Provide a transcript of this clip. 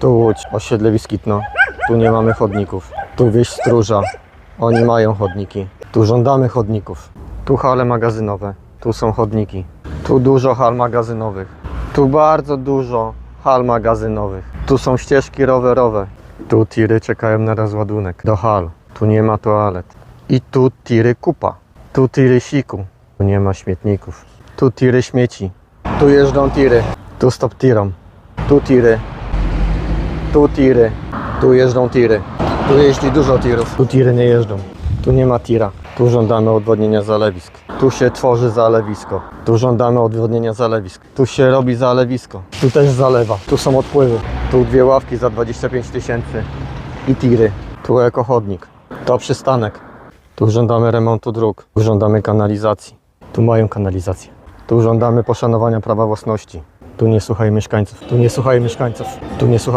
Tu Łódź, osiedle Wiskitno. Tu nie mamy chodników. Tu wieś Stróża. Oni mają chodniki. Tu żądamy chodników. Tu hale magazynowe. Tu są chodniki. Tu dużo hal magazynowych. Tu bardzo dużo hal magazynowych. Tu są ścieżki rowerowe. Tu tiry czekają na rozładunek do hal. Tu nie ma toalet. I tu tiry kupa. Tu tiry siku. Tu nie ma śmietników. Tu tiry śmieci. Tu jeżdżą tiry. Tu stop tirom. Tu tiry. Tu tiry. Tu jeżdżą tiry. Tu jeździ dużo tirów. Tu tiry nie jeżdżą. Tu nie ma tira. Tu żądamy odwodnienia zalewisk. Tu się tworzy zalewisko. Tu żądamy odwodnienia zalewisk. Tu się robi zalewisko. Tu też zalewa. Tu są odpływy. Tu dwie ławki za 25 tysięcy. I tiry. Tu ekochodnik. To przystanek. Tu żądamy remontu dróg. Tu żądamy kanalizacji. Tu mają kanalizację. Tu żądamy poszanowania prawa własności. Tu nie słuchaj mieszkańców. Tu nie słuchaj mieszkańców. Tu nie słuchaj